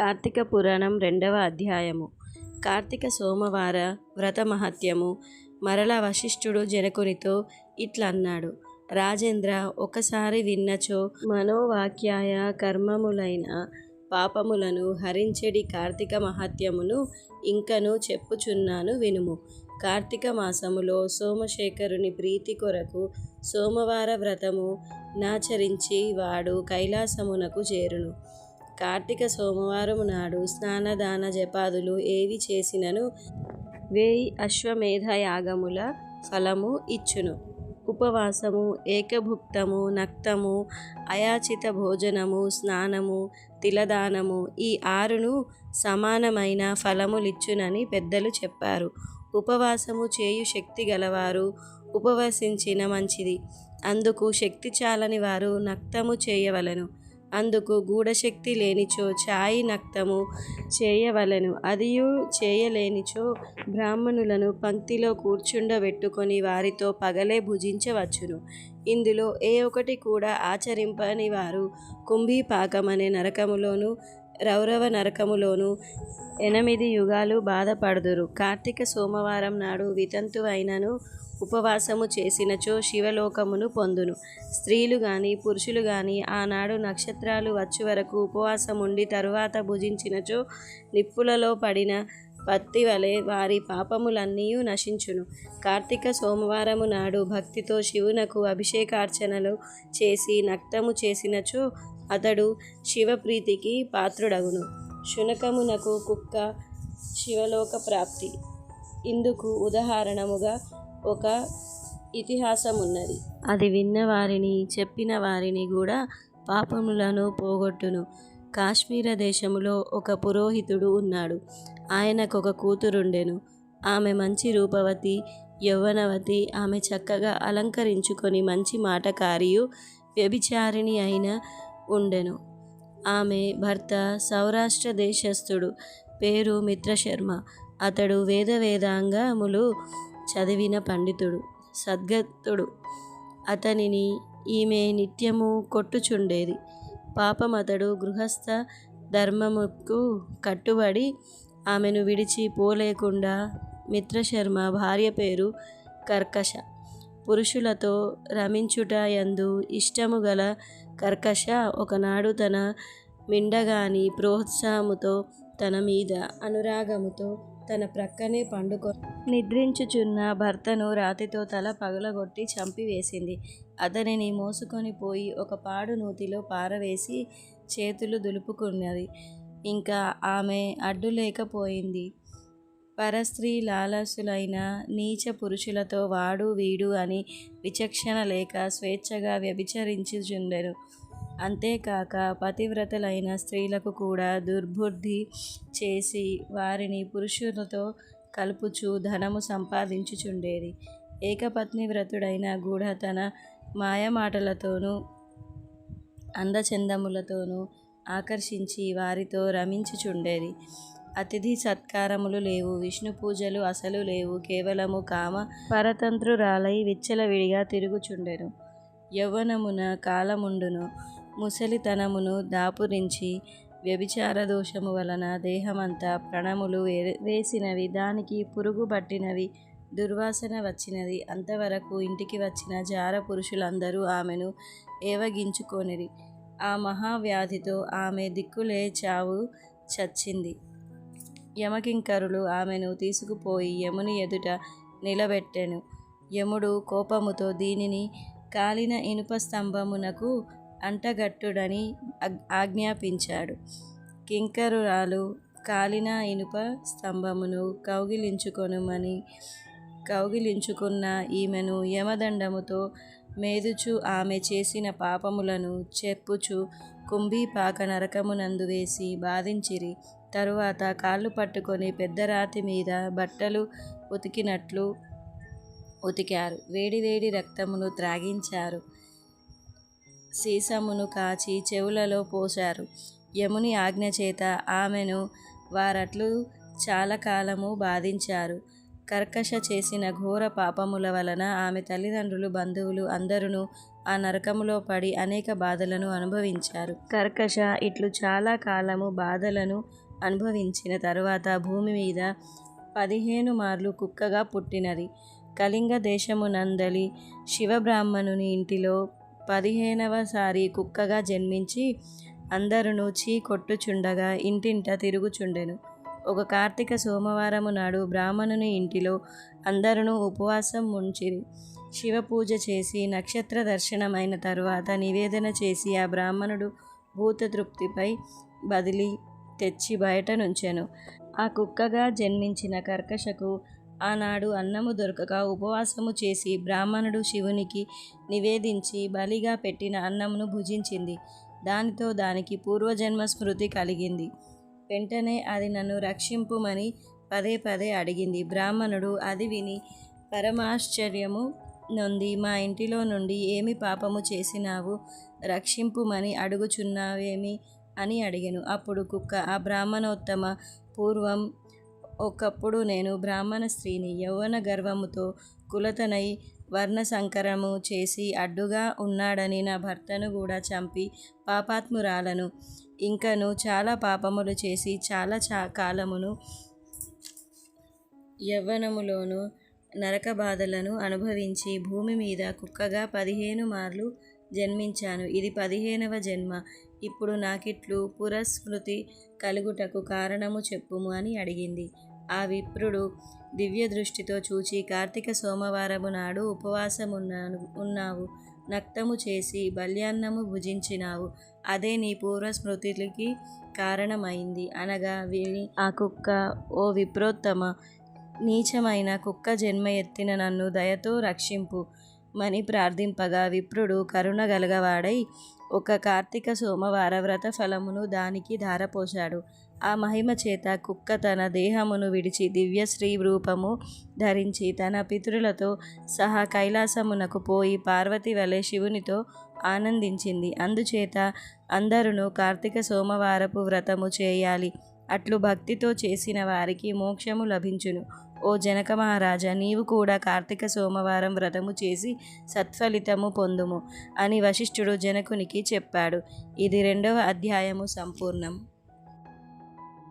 కార్తీక పురాణం రెండవ అధ్యాయము. కార్తీక సోమవార వ్రత మహత్యము. మరల వశిష్ఠుడు జనకునితో ఇట్లన్నాడు రాజేంద్ర ఒకసారి విన్నచో మనోవాక్యాయ కర్మములైన పాపములను హరించెడి కార్తీక మహత్యమును ఇంకను చెప్పుచున్నాను వినుము. కార్తీక మాసములో సోమశేఖరుని ప్రీతి కొరకు సోమవార వ్రతము నాచరించి వాడు కైలాసమునకు చేరును. కార్తీక సోమవారం నాడు స్నానదాన జపాదులు ఏవి చేసినను? వేయి అశ్వమేధ యాగముల ఫలము ఇచ్చును. ఉపవాసము ఏకభుక్తము నక్తము అయాచిత భోజనము స్నానము తిలదానము ఈ ఆరును సమానమైన ఫలములిచ్చునని పెద్దలు చెప్పారు. ఉపవాసము చేయు శక్తి గలవారు ఉపవసించిన మంచిది. అందుకు శక్తి చాలని వారు నక్తము చేయవలెను. అందుకు గూఢశక్తి లేనిచో ఛాయి నక్తము చేయవలెను. అదియు చేయలేనిచో బ్రాహ్మణులను పంక్తిలో కూర్చుండబెట్టుకొని వారితో పగలే భుజించవచ్చును. ఇందులో ఏ ఒకటి కూడా ఆచరింపని వారు కుంభీపాకమనే నరకములోను రౌరవ నరకములోను ఎనిమిది యుగాలు బాధపడుదురు. కార్తీక సోమవారం నాడు వితంతువైనను ఉపవాసము చేసినచో శివలోకమును పొందును. స్త్రీలు గాని పురుషులు గాని ఆనాడు నక్షత్రాలు వచ్చి వరకు ఉపవాసముండి తరువాత భుజించినచో నిప్పులలో పడిన పత్తి వలె వారి పాపములన్నీ నశించును. కార్తీక సోమవారము నాడు భక్తితో శివునకు అభిషేకార్చనలు చేసి నక్తము చేసినచో అతడు శివప్రీతికి పాత్రుడగును. శునకమునకు కుక్క శివలోక ప్రాప్తి. ఇందుకు ఉదాహరణముగా ఒక ఇతిహాసం ఉన్నది అది విన్న వారిని చెప్పిన వారిని కూడా పాపములను పోగొట్టును. కాశ్మీర దేశములో ఒక పురోహితుడు ఉన్నాడు. ఆయనకు ఒక కూతురుండెను. ఆమె మంచి రూపవతి యౌవనవతి ఆమె చక్కగా అలంకరించుకొని మంచి మాటకారియు వ్యభిచారిణి అయిన ఉండెను. ఆమె భర్త సౌరాష్ట్ర దేశస్థుడు. పేరు మిత్రశర్మ. అతడు వేద వేదాంగములు చదివిన పండితుడు సద్గతుడు. అతనిని ఈమె నిత్యము కొట్టుచుండేది. పాపం అతడు గృహస్థ ధర్మముకు కట్టుబడి ఆమెను విడిచి పోలేకుండా మిత్రశర్మ భార్య పేరు కర్కశ. పురుషులతో రమించుట యందు ఇష్టము గల కర్కశ ఒకనాడు తన మిండగాని ప్రోత్సాహముతో తన మీద అనురాగముతో తన ప్రక్కనే పండుకొ నిద్రించుచున్న భర్తను రాతితో తల పగలగొట్టి చంపివేసింది. అతనిని మోసుకొని పోయి ఒక పాడు నూతిలో పారవేసి చేతులు దులుపుకున్నది. ఇంకా ఆమె అడ్డు లేకపోయింది పరస్త్రీ లాలసులైన నీచ పురుషులతో వాడు వీడు అని విచక్షణ లేక స్వేచ్ఛగా వ్యభిచరించుచుండెను. అంతేకాక పతివ్రతలైన స్త్రీలకు కూడా దుర్బుద్ధి చేసి వారిని పురుషులతో కలుపుచు ధనము సంపాదించుచుండేది. ఏకపత్ని వ్రతుడైన గూఢ తన మాయమాటలతోనూ అందచందములతోనూ ఆకర్షించి వారితో రమించుచుండేది. అతిథి సత్కారములు లేవు విష్ణు పూజలు అసలు లేవు కేవలము కామ పరతంత్రురాలై విచ్చలవిడిగా తిరుగుచుండెను. యవ్వనమున కాలముండును. ముసలితనమును దాపురించి వ్యభిచార దోషము వలన దేహమంతా ప్రణములు వేసినవి దానికి పురుగు పట్టినవి దుర్వాసన వచ్చినది. అంతవరకు ఇంటికి వచ్చిన జార పురుషులందరూ ఆమెను ఏవగించుకొనిరి. ఆ మహావ్యాధితో ఆమె దిక్కులే చావు చచ్చింది. యమకింకరులు ఆమెను తీసుకుపోయి యముని ఎదుట నిలబెట్టెను. యముడు కోపముతో దీనిని కాలిన ఇనుప స్తంభమునకు అంటగట్టుడని ఆజ్ఞాపించాడు. కింకరురాలు కాలిన ఇనుప స్తంభమును కౌగిలించుకొనుమని కౌగిలించుకున్న ఈమెను యమదండముతో మేదుచు ఆమె చేసిన పాపములను చెప్పుచు కుంభీపాక నరకమునందు వేసి బాధించిరి. తరువాత కాళ్ళు పట్టుకొని పెద్ద రాతి మీద బట్టలు ఉతికినట్లు ఉతికారు. వేడి వేడి రక్తమును త్రాగించారు. సీసమును కాచి చెవులలో పోశారు. యముని ఆజ్ఞ చేత ఆమెను వారట్లు చాలా కాలము బాధించారు. కర్కశ చేసిన ఘోర పాపముల వలన ఆమె తల్లిదండ్రులు బంధువులు అందరూ ఆ నరకములో పడి అనేక బాధలను అనుభవించారు. కర్కశ ఇట్లు చాలా కాలము బాధలను అనుభవించిన తరువాత భూమి మీద పదిహేను మార్లు కుక్కగా పుట్టినది. కళింగ దేశమునందలి శివబ్రాహ్మణుని ఇంటిలో పదిహేనవసారి కుక్కగా జన్మించి అందరును చీ కొట్టుచుండగా ఇంటింట తిరుగుచుండెను. ఒక కార్తీక సోమవారము నాడు బ్రాహ్మణుని ఇంటిలో అందరును ఉపవాసం ఉంచిరి. శివ పూజ చేసి నక్షత్ర దర్శనమైన తరువాత నివేదన చేసి ఆ బ్రాహ్మణుడు భూతతృప్తిపై బదిలీ తెచ్చి బయట నుంచెను. ఆ కుక్కగా జన్మించిన కర్కశకు ఆనాడు అన్నము దొరకక ఉపవాసము చేసి బ్రాహ్మణుడు శివునికి నివేదించి బలిగా పెట్టిన అన్నమును భుజించింది. దానితో దానికి పూర్వజన్మ స్మృతి కలిగింది. వెంటనే అది నన్ను రక్షింపుమని పదే పదే అడిగింది. బ్రాహ్మణుడు అది విని పరమాశ్చర్యము నొంది మా ఇంటిలో నుండి ఏమి పాపము చేసినావు? రక్షింపుమని అడుగుచున్నావేమి? అని అడిగాను. అప్పుడు కుక్క ఆ బ్రాహ్మణోత్తమ పూర్వం ఒకప్పుడు నేను బ్రాహ్మణ స్త్రీని యౌవన గర్వముతో కులతనై వర్ణ సంకరము చేసి అడ్డుగా ఉన్నాడని నా భర్తను కూడా చంపి పాపాత్మురాలను. ఇంకను చాలా పాపములు చేసి చాలా చా కాలమును యవ్వనములోను నరక బాధలను అనుభవించి భూమి మీద కుక్కగా పదిహేను మార్లు జన్మించాను. ఇది పదిహేనవ జన్మ. ఇప్పుడు నాకిట్లు పురస్మృతి కలుగుటకు కారణము చెప్పుము అని అడిగింది. ఆ విప్రుడు దివ్య దృష్టితో చూచి కార్తీక సోమవారము నాడు ఉపవాసమున్నాను ఉన్నావు నక్తము చేసి బల్యాన్నము భుజించినావు. అదే నీ పూర్వస్మృతికి కారణమైంది. అనగా విని ఆ కుక్క ఓ విప్రోత్తమ నీచమైన కుక్క జన్మ ఎత్తిన నన్ను దయతో రక్షింపు. మని ప్రార్థింపగా విప్రుడు కరుణ గలగవాడై ఒక కార్తీక సోమవార వ్రత ఫలమును దానికి ధారపోశాడు. ఆ మహిమ చేత కుక్క తన దేహమును విడిచి దివ్యశ్రీ రూపము ధరించి తన పితరులతో సహా కైలాసమునకు పోయి పార్వతి వలె శివునితో ఆనందించింది. అందుచేత అందరును కార్తీక సోమవారపు వ్రతము చేయాలి. అట్లు భక్తితో చేసిన వారికి మోక్షము లభించును. ఓ జనక మహారాజా నీవు కూడా కార్తీక సోమవారం వ్రతము చేసి సత్ఫలితము పొందుము అని వశిష్ఠుడు జనకునికి చెప్పాడు. ఇది రెండవ అధ్యాయము సంపూర్ణం.